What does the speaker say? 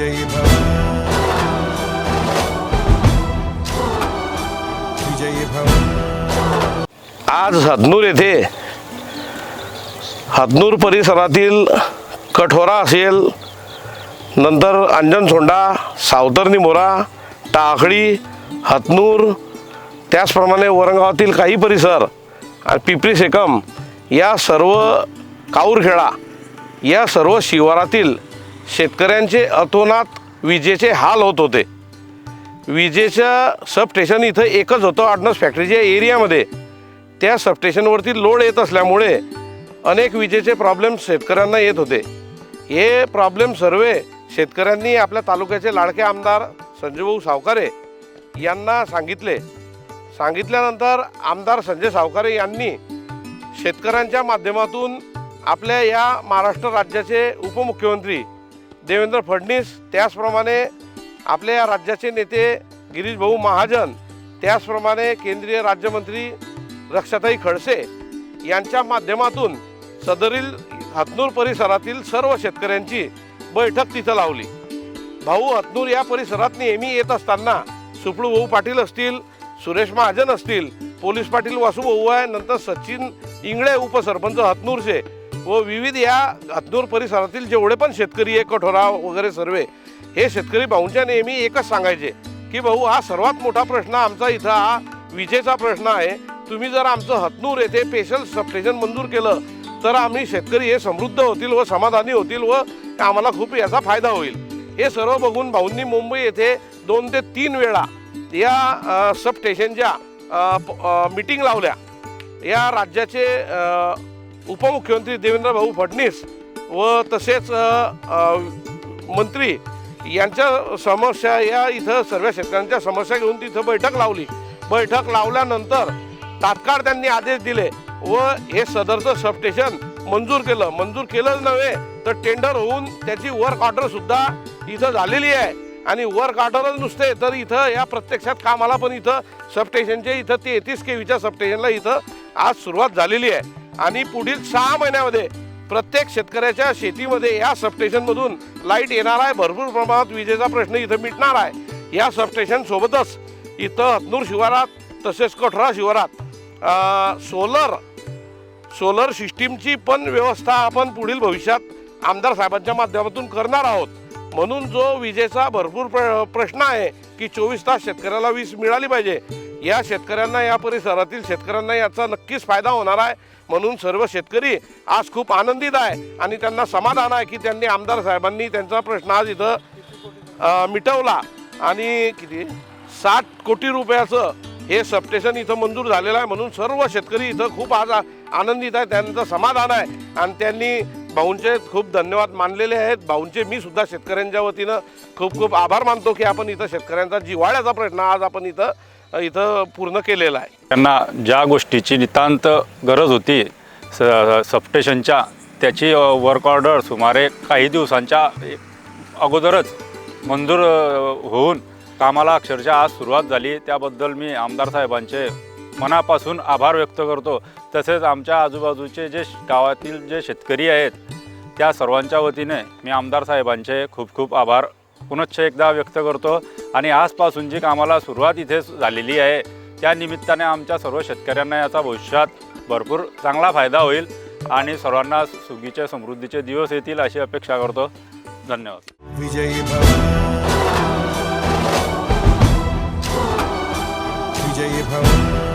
विजयी भव विजयी भव आज हदनूर येथे हदनूर परिसरातील कठोरा असेल. नंतर अंजनसोंडा सावतर्णी मोरा टाकळी हतनूर त्याचप्रमाणे औरंगाबादतील काही परिसर आणि पिपरी सेकम या सर्व काऊरखेडा या सर्व शिवारातील शेतकऱ्यांचे अतोनात विजेचे हाल होत होते. विजेचं सबस्टेशन इथं एकच होतं आडनस फॅक्टरीच्या एरियामध्ये त्या सबस्टेशनवरती लोड येत असल्यामुळे अनेक विजेचे प्रॉब्लेम शेतकऱ्यांना येत होते. हे प्रॉब्लेम सर्व शेतकऱ्यांनी आपल्या तालुक्याचे लाडके आमदार संजयभाऊ सावकारे यांना सांगितले. सांगितल्यानंतर आमदार संजय सावकारे यांनी शेतकऱ्यांच्या माध्यमातून आपल्या या महाराष्ट्र राज्याचे उपमुख्यमंत्री देवेंद्र फडणवीस त्याचप्रमाणे आपल्या या राज्याचे नेते गिरीश भाऊ महाजन त्याचप्रमाणे केंद्रीय राज्यमंत्री रक्षाताई खडसे यांच्या माध्यमातून सदरील हतनूर परिसरातील सर्व शेतकऱ्यांची बैठक तिथं लावली. भाऊ हतनूर या परिसरात नेहमी येत असताना सुपळू भाऊ पाटील असतील सुरेश महाजन असतील पोलीस पाटील वासू भाऊ आहे नंतर सचिन इंगळे उपसरपंच हतनूरचे व विविध या हतनूर परिसरातील जेवढे पण शेतकरी आहे कठोरा वगैरे सर्व हे शेतकरी भाऊंच्या नेहमी एकच सांगायचे की भाऊ हा सर्वात मोठा प्रश्न आमचा इथं हा विजेचा प्रश्न आहे. तुम्ही जर आमचं हतनूर येथे स्पेशल सबस्टेशन मंजूर केलं तर आम्ही शेतकरी हे समृद्ध होतील व समाधानी होतील व आम्हाला खूप याचा फायदा होईल. हे सर्व बघून भाऊंनी मुंबई येथे दोन ते तीन वेळा या सबस्टेशनच्या मीटिंग लावल्या. या राज्याचे उपमुख्यमंत्री देवेंद्र भाऊ फडणीस व तसेच मंत्री यांच्या समस्या या इथं सर्व शेतकऱ्यांच्या समस्या घेऊन तिथं बैठक लावली. बैठक लावल्यानंतर तात्काळ त्यांनी आदेश दिले व हे सदरचं सबस्टेशन मंजूर केलं. मंजूर केलंच नव्हे तर टेंडर होऊन त्याची वर्क ऑर्डरसुद्धा इथं झालेली आहे. आणि वर्क ऑर्डरच नुसते तर इथं या प्रत्यक्षात कामाला पण इथं सबस्टेशनचे इथं तेहतीस केवीच्या सबस्टेशनला इथं आज सुरुवात झालेली आहे. आणि पुढील सहा महिन्यामध्ये प्रत्येक शेतकऱ्याच्या शेतीमध्ये या सबस्टेशनमधून लाइट येणार आहे. भरपूर प्रमाणात विजेचा प्रश्न इथं मिटणार आहे. या सबस्टेशन सोबतच इथं हतनूर शिवारात तसेच कठोरा शिवारात सोलर सोलर सिस्टीमची पण व्यवस्था आपण पुढील भविष्यात आमदार साहेबांच्या माध्यमातून करणार आहोत. म्हणून जो विजेचा भरपूर प्र प्रश्न आहे की चोवीस तास शेतकऱ्याला वीज मिळाली पाहिजे. या शेतकऱ्यांना या परिसरातील शेतकऱ्यांना याचा नक्कीच फायदा होणार आहे म्हणून सर्व शेतकरी आज खूप आनंदित आहे आणि त्यांना समाधान आहे की त्यांनी आमदार साहेबांनी त्यांचा प्रश्न आज इथं मिटवला. आणि किती? साठ कोटी रुपयाचं हे सबस्टेशन इथं मंजूर झालेलं आहे म्हणून सर्व शेतकरी इथं खूप आज आनंदित आहे त्यांचं समाधान आहे. आणि त्यांनी भाऊंचे खूप धन्यवाद मानलेले आहेत. भाऊंचे मी सुद्धा शेतकऱ्यांच्या वतीनं खूप खूप आभार मानतो की आपण इथं शेतकऱ्यांचा जिव्हाळ्याचा प्रश्न आज आपण इथं इथं पूर्ण केलेलं आहे. त्यांना ज्या गोष्टीची नितांत गरज होती स सबस्टेशनच्या त्याची वर्क ऑर्डर सुमारे काही दिवसांच्या अगोदरच मंजूर होऊन कामाला अक्षरशः आज सुरुवात झाली. त्याबद्दल मी आमदार साहेबांचे मनापासून आभार व्यक्त करतो. तसेच आमच्या आजूबाजूचे जे गावातील जे शेतकरी आहेत त्या सर्वांच्या वतीने मी आमदार साहेबांचे खूप खूप आभार पुनश्च एकदा व्यक्त करतो. आणि आजपासून जी कामाला सुरुवात इथे झालेली आहे त्या निमित्ताने आमच्या सर्व शेतकऱ्यांना याचा भविष्यात भरपूर चांगला फायदा होईल. आणि सर्वांना सुगीचे समृद्धीचे दिवस येतील अशी अपेक्षा करतो. धन्यवाद. विजयी भव. विजयी भव.